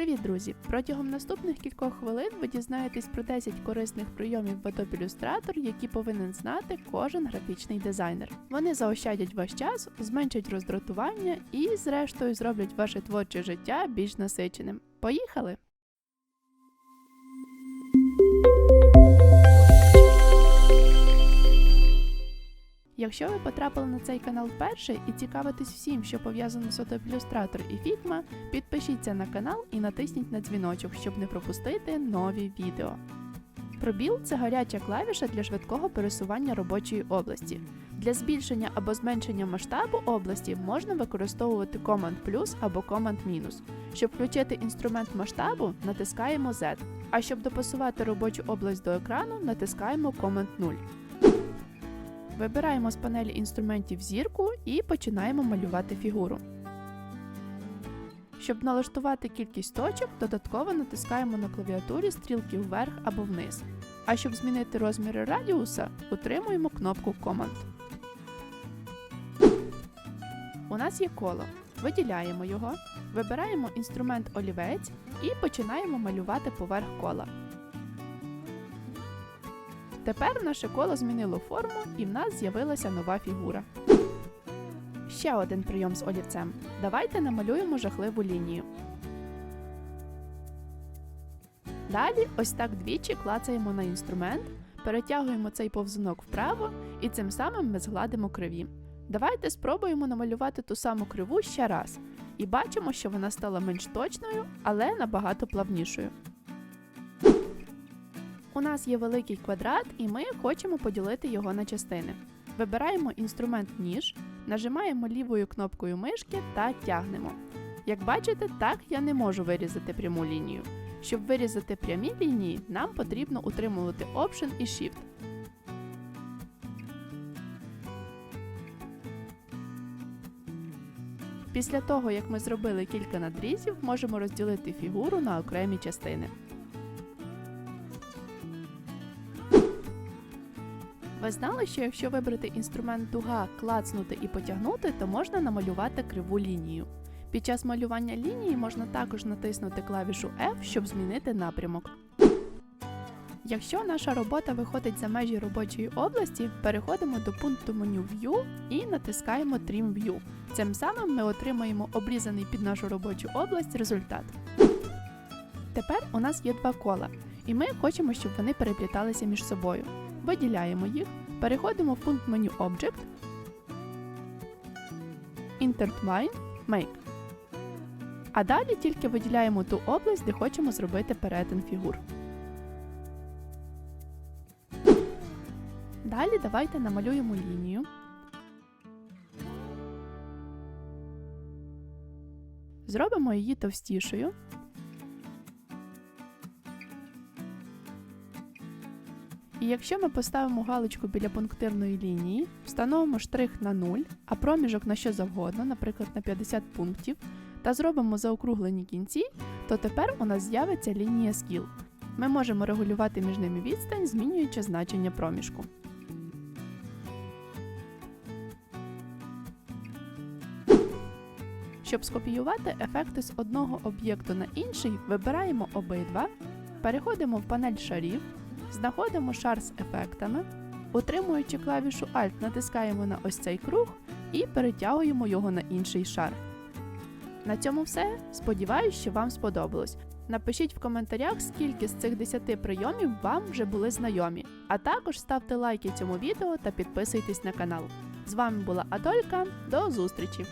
Привіт, друзі! Протягом наступних кількох хвилин ви дізнаєтесь про 10 корисних прийомів в Adobe Illustrator, які повинен знати кожен графічний дизайнер. Вони заощадять ваш час, зменшать роздратування і, зрештою, зроблять ваше творче життя більш насиченим. Поїхали! Якщо ви потрапили на цей канал вперше і цікавитесь всім, що пов'язано з Illustrator і Figma, підпишіться на канал і натисніть на дзвіночок, щоб не пропустити нові відео. Пробіл це гаряча клавіша для швидкого пересування робочої області. Для збільшення або зменшення масштабу області можна використовувати Command плюс або Command мінус. Щоб включити інструмент масштабу, натискаємо Z, а щоб допасувати робочу область до екрану, натискаємо Command 0. Вибираємо з панелі інструментів зірку і починаємо малювати фігуру. Щоб налаштувати кількість точок, додатково натискаємо на клавіатурі стрілки вверх або вниз. А щоб змінити розміри радіуса, утримуємо кнопку Command. У нас є коло. Виділяємо його, вибираємо інструмент олівець і починаємо малювати поверх кола. Тепер наше коло змінило форму і в нас з'явилася нова фігура. Ще один прийом з олівцем. Давайте намалюємо жахливу лінію. Далі ось так двічі клацаємо на інструмент, перетягуємо цей повзунок вправо і цим самим ми згладимо криві. Давайте спробуємо намалювати ту саму криву ще раз. І бачимо, що вона стала менш точною, але набагато плавнішою. У нас є великий квадрат, і ми хочемо поділити його на частини. Вибираємо інструмент ніж, нажимаємо лівою кнопкою мишки та тягнемо. Як бачите, так я не можу вирізати пряму лінію. Щоб вирізати прямі лінії, нам потрібно утримувати Option і Shift. Після того, як ми зробили кілька надрізів, можемо розділити фігуру на окремі частини. Ви знали, що якщо вибрати інструмент дуга, клацнути і потягнути, то можна намалювати криву лінію. Під час малювання лінії можна також натиснути клавішу F, щоб змінити напрямок. Якщо наша робота виходить за межі робочої області, переходимо до пункту меню View і натискаємо Trim View. Цим самим ми отримаємо обрізаний під нашу робочу область результат. Тепер у нас є два кола, і ми хочемо, щоб вони перепліталися між собою. Виділяємо їх, переходимо в пункт меню Object, Intertwine, Make. А далі тільки виділяємо ту область, де хочемо зробити перетин фігур. Далі давайте намалюємо лінію. Зробимо її товстішою. І якщо ми поставимо галочку біля пунктирної лінії, встановимо штрих на 0, а проміжок на що завгодно, наприклад на 50 пунктів, та зробимо заокруглені кінці, то тепер у нас з'явиться лінія скіл. Ми можемо регулювати між ними відстань, змінюючи значення проміжку. Щоб скопіювати ефекти з одного об'єкту на інший, вибираємо обидва, переходимо в панель шарів, знаходимо шар з ефектами, утримуючи клавішу Alt, натискаємо на ось цей круг і перетягуємо його на інший шар. На цьому все. Сподіваюсь, що вам сподобалось. Напишіть в коментарях, скільки з цих 10 прийомів вам вже були знайомі. А також ставте лайки цьому відео та підписуйтесь на канал. З вами була Адолька. До зустрічі!